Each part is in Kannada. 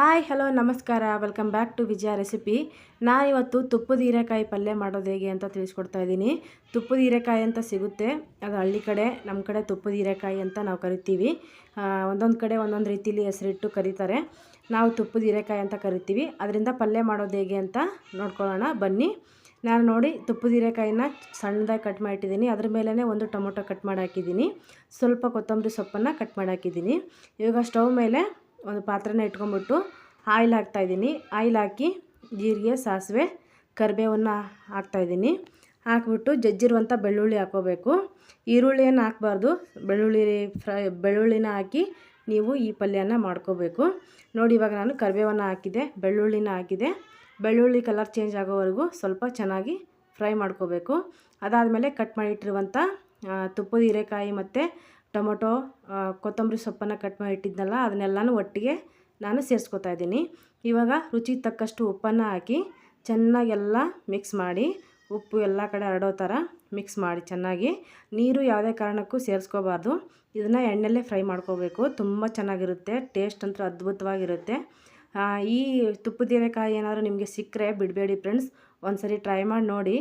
ಹಾಯ್, ಹಲೋ, ನಮಸ್ಕಾರ. Welcome back to Vijaya recipe. ನಾನಿವತ್ತು ತುಪ್ಪದ ಹೀರೆಕಾಯಿ ಪಲ್ಯ ಮಾಡೋದು ಹೇಗೆ ಅಂತ ತಿಳಿಸ್ಕೊಡ್ತಾ ಇದ್ದೀನಿ. ತುಪ್ಪದ ಹೀರೆಕಾಯಿ ಅಂತ ಸಿಗುತ್ತೆ. ಅದು ಹಳ್ಳಿ ಕಡೆ ನಮ್ಮ ಕಡೆ ತುಪ್ಪದ ಹೀರೆಕಾಯಿ ಅಂತ ನಾವು ಕರಿತೀವಿ. ಒಂದೊಂದು ಕಡೆ ಒಂದೊಂದು ರೀತಿಲಿ ಹೆಸರಿಟ್ಟು ಕರೀತಾರೆ. ನಾವು ತುಪ್ಪದ ಹೀರೆಕಾಯಿ ಅಂತ ಕರಿತೀವಿ. ಅದರಿಂದ ಪಲ್ಯ ಮಾಡೋದು ಹೇಗೆ ಅಂತ ನೋಡ್ಕೊಳ್ಳೋಣ. ಬನ್ನಿ. ನಾನು ನೋಡಿ ತುಪ್ಪದ ಹೀರೆಕಾಯಿನ ಸಣ್ಣದಾಗಿ ಕಟ್ ಮಾಡಿಟ್ಟಿದ್ದೀನಿ. ಅದ್ರ ಮೇಲೇ ಒಂದು ಟೊಮೊಟೊ ಕಟ್ ಮಾಡಿ ಹಾಕಿದ್ದೀನಿ. ಸ್ವಲ್ಪ ಕೊತ್ತಂಬರಿ ಸೊಪ್ಪನ್ನು ಕಟ್ ಮಾಡಿ ಹಾಕಿದ್ದೀನಿ. ಇವಾಗ ಸ್ಟವ್ ಮೇಲೆ ಒಂದು ಪಾತ್ರೆನ ಇಟ್ಕೊಂಡ್ಬಿಟ್ಟು ಆಯಿಲ್ ಹಾಕ್ತಾಯಿದ್ದೀನಿ ಆಯಿಲ್ ಹಾಕಿ ಜೀರಿಗೆ, ಸಾಸಿವೆ, ಕರಿಬೇವನ್ನು ಹಾಕ್ತಾಯಿದ್ದೀನಿ ಹಾಕ್ಬಿಟ್ಟು ಜಜ್ಜಿರುವಂಥ ಬೆಳ್ಳುಳ್ಳಿ ಹಾಕೋಬೇಕು ಈರುಳ್ಳಿಯನ್ನು ಹಾಕ್ಬಾರ್ದು. ಬೆಳ್ಳುಳ್ಳಿ ಫ್ರೈ, ಬೆಳ್ಳುಳ್ಳಿನ ಹಾಕಿ ನೀವು ಈ ಪಲ್ಯನ ಮಾಡ್ಕೋಬೇಕು. ನೋಡಿ, ಇವಾಗ ನಾನು ಕರಿಬೇವನ್ನು ಹಾಕಿದೆ, ಬೆಳ್ಳುಳ್ಳಿನ ಹಾಕಿದೆ. ಬೆಳ್ಳುಳ್ಳಿ ಕಲರ್ ಚೇಂಜ್ ಆಗೋವರೆಗೂ ಸ್ವಲ್ಪ ಚೆನ್ನಾಗಿ ಫ್ರೈ ಮಾಡ್ಕೋಬೇಕು. ಅದಾದಮೇಲೆ ಕಟ್ ಮಾಡಿಟ್ಟಿರುವಂಥ ತುಪ್ಪದ ಹೀರೆಕಾಯಿ ಮತ್ತು ಟೊಮೊಟೊ ಕೊತ್ತಂಬರಿ ಸೊಪ್ಪನ್ನು ಕಟ್ ಮಾಡಿ ಇಟ್ಟಿದ್ನಲ್ಲ, ಅದನ್ನೆಲ್ಲನೂ ಒಟ್ಟಿಗೆ ನಾನು ಸೇರಿಸ್ಕೊತಾ ಇದ್ದೀನಿ. ಇವಾಗ ರುಚಿ ತಕ್ಕಷ್ಟು ಉಪ್ಪನ್ನು ಹಾಕಿ ಚೆನ್ನಾಗೆಲ್ಲ ಮಿಕ್ಸ್ ಮಾಡಿ, ಉಪ್ಪು ಎಲ್ಲ ಕಡೆ ಹರಡೋ ಥರ ಮಿಕ್ಸ್ ಮಾಡಿ ಚೆನ್ನಾಗಿ. ನೀರು ಯಾವುದೇ ಕಾರಣಕ್ಕೂ ಸೇರಿಸ್ಕೋಬಾರ್ದು. ಇದನ್ನು ಎಣ್ಣೆಲ್ಲೇ ಫ್ರೈ ಮಾಡ್ಕೋಬೇಕು. ತುಂಬ ಚೆನ್ನಾಗಿರುತ್ತೆ ಟೇಸ್ಟ್ ಅಂತೂ ಅದ್ಭುತವಾಗಿರುತ್ತೆ. ಈ ತುಪ್ಪದ ಹೀರೆಕಾಯಿ ಏನಾದರೂ ನಿಮಗೆ ಸಿಕ್ಕರೆ ಬಿಡಬೇಡಿ ಫ್ರೆಂಡ್ಸ್ ಒಂದು ಸರಿ ಟ್ರೈ ಮಾಡಿ ನೋಡಿ.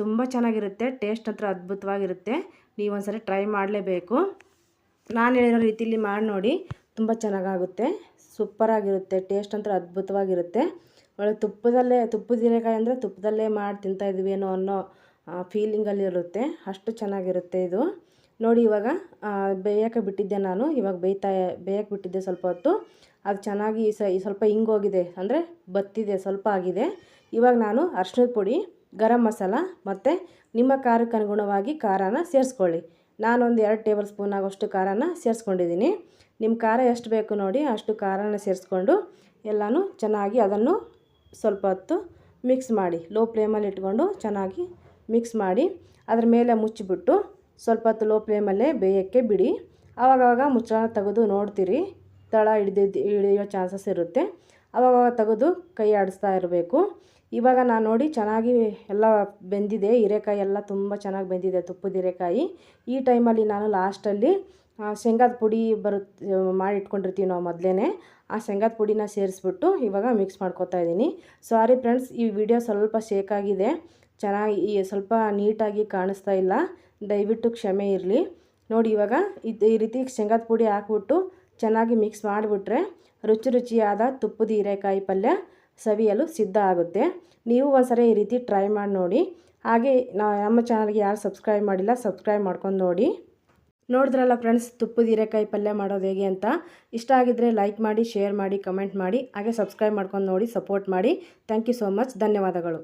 ತುಂಬ ಚೆನ್ನಾಗಿರುತ್ತೆ ಟೇಸ್ಟ್ ಅಂತೂ ಅದ್ಭುತವಾಗಿರುತ್ತೆ. ನೀವು ಒಂದು ಸರಿ ಟ್ರೈ ಮಾಡಲೇಬೇಕು. ನಾನು ಹೇಳಿರೋ ರೀತಿಲಿ ಮಾಡಿ ನೋಡಿ, ತುಂಬ ಚೆನ್ನಾಗಾಗುತ್ತೆ. ಸೂಪರಾಗಿರುತ್ತೆ ಟೇಸ್ಟ್ ಅಂತೂ ಅದ್ಭುತವಾಗಿರುತ್ತೆ. ಒಳ್ಳೆ ತುಪ್ಪದಲ್ಲೇ, ತುಪ್ಪದ ಹೀರೆಕಾಯಿ ಅಂದರೆ ತುಪ್ಪದಲ್ಲೇ ಮಾಡಿ ತಿಂತಾಯಿದ್ವಿ ಏನೋ ಅನ್ನೋ ಫೀಲಿಂಗಲ್ಲಿರುತ್ತೆ ಅಷ್ಟು ಚೆನ್ನಾಗಿರುತ್ತೆ ಇದು. ನೋಡಿ ಇವಾಗ ಬೇಯಕ್ಕೆ ಬಿಟ್ಟಿದ್ದೆ ನಾನು. ಇವಾಗ ಬೇಯ್ತಾ, ಬೇಯಕ್ಕೆ ಬಿಟ್ಟಿದ್ದೆ ಸ್ವಲ್ಪ ಹೊತ್ತು. ಅದು ಚೆನ್ನಾಗಿ ಸ್ವಲ್ಪ ಹಿಂಗೋಗಿದೆ ಅಂದರೆ ಬತ್ತಿದೆ, ಸ್ವಲ್ಪ ಆಗಿದೆ. ಇವಾಗ ನಾನು ಅರ್ಶಿಣದ ಪುಡಿ, ಗರಂ ಮಸಾಲ ಮತ್ತು ನಿಮ್ಮ ಖಾರಕ್ಕೆ ಅನುಗುಣವಾಗಿ ಖಾರನ ಸೇರಿಸ್ಕೊಳ್ಳಿ. ನಾನೊಂದು ಎರಡು ಟೇಬಲ್ ಸ್ಪೂನ್ ಆಗೋಷ್ಟು ಖಾರನ ಸೇರಿಸ್ಕೊಂಡಿದ್ದೀನಿ. ನಿಮ್ಮ ಖಾರ ಎಷ್ಟು ಬೇಕು ನೋಡಿ ಅಷ್ಟು ಖಾರನ ಸೇರಿಸ್ಕೊಂಡು ಎಲ್ಲನೂ ಚೆನ್ನಾಗಿ ಅದನ್ನು ಸ್ವಲ್ಪ ಹೊತ್ತು ಮಿಕ್ಸ್ ಮಾಡಿ, ಲೋ ಫ್ಲೇಮಲ್ಲಿ ಇಟ್ಕೊಂಡು ಚೆನ್ನಾಗಿ ಮಿಕ್ಸ್ ಮಾಡಿ ಅದ್ರ ಮೇಲೆ ಮುಚ್ಚಿಬಿಟ್ಟು ಸ್ವಲ್ಪ ಹೊತ್ತು ಲೋ ಫ್ಲೇಮಲ್ಲೇ ಬೇಯೋಕ್ಕೆ ಬಿಡಿ. ಆವಾಗವಾಗ ಮುಚ್ಚಳ ತೆಗೆದು ನೋಡ್ತೀರಿ, ತಳ ಹಿಡಿದಿದ್ದು ಹಿಡಿಯೋ ಚಾನ್ಸಸ್ ಇರುತ್ತೆ. ಆವಾಗವಾಗ ತೆಗೆದು ಕೈ ಆಡಿಸ್ತಾ ಇರಬೇಕು. ಇವಾಗ ನಾನು ನೋಡಿ ಚೆನ್ನಾಗಿ ಎಲ್ಲ ಬೆಂದಿದೆ, ಹೀರೆಕಾಯಿ ಎಲ್ಲ ತುಂಬ ಚೆನ್ನಾಗಿ ಬೆಂದಿದೆ, ತುಪ್ಪದ ಹೀರೆಕಾಯಿ. ಈ ಟೈಮಲ್ಲಿ ನಾನು ಲಾಸ್ಟಲ್ಲಿ ಶೇಂಗಾದ ಪುಡಿ ಬರುತ್ತೆ ಮಾಡಿ ಇಟ್ಕೊಂಡಿರ್ತೀವಿ ನಾವು ಮೊದಲೇ ಆ ಶೇಂಗಾದ ಪುಡಿನ ಸೇರಿಸ್ಬಿಟ್ಟು ಇವಾಗ ಮಿಕ್ಸ್ ಮಾಡ್ಕೊತಾ ಇದ್ದೀನಿ. ಸಾರಿ ಫ್ರೆಂಡ್ಸ್ ಈ ವಿಡಿಯೋ ಸ್ವಲ್ಪ ಶೇಕಾಗಿದೆ ಚೆನ್ನಾಗಿ ಸ್ವಲ್ಪ ನೀಟಾಗಿ ಕಾಣಿಸ್ತಾ ಇಲ್ಲ. ದಯವಿಟ್ಟು ಕ್ಷಮೆ ಇರಲಿ. ನೋಡಿ ಇವಾಗ ಇದು, ಈ ರೀತಿ ಶೇಂಗಾದ ಪುಡಿ ಹಾಕ್ಬಿಟ್ಟು ಚೆನ್ನಾಗಿ ಮಿಕ್ಸ್ ಮಾಡಿಬಿಟ್ರೆ ರುಚಿ ರುಚಿಯಾದ ತುಪ್ಪದ ಹೀರೆಕಾಯಿ ಪಲ್ಯ ಸವಿಯಲು ಸಿದ್ಧ ಆಗುತ್ತೆ. ನೀವು ಒಂದ್ಸರಿ ಈ ರೀತಿ ಟ್ರೈ ಮಾಡಿ ನೋಡಿ. ಹಾಗೆ ನಮ್ಮ ಚಾನಲ್ಗೆ ಯಾರು ಸಬ್ಸ್ಕ್ರೈಬ್ ಮಾಡಿಲ್ಲ ಸಬ್ಸ್ಕ್ರೈಬ್ ಮಾಡ್ಕೊಂಡು ನೋಡಿ. ನೋಡಿದ್ರಲ್ಲ ಫ್ರೆಂಡ್ಸ್ ತುಪ್ಪದ ಹೀರೆಕಾಯಿ ಪಲ್ಯ ಮಾಡೋದು ಹೇಗೆ ಅಂತ? ಇಷ್ಟ ಆಗಿದ್ದರೆ ಲೈಕ್ ಮಾಡಿ ಶೇರ್ ಮಾಡಿ ಕಮೆಂಟ್ ಮಾಡಿ. ಹಾಗೆ ಸಬ್ಸ್ಕ್ರೈಬ್ ಮಾಡ್ಕೊಂಡು ನೋಡಿ ಸಪೋರ್ಟ್ ಮಾಡಿ. ಥ್ಯಾಂಕ್ ಯು ಸೋ ಮಚ್ ಧನ್ಯವಾದಗಳು.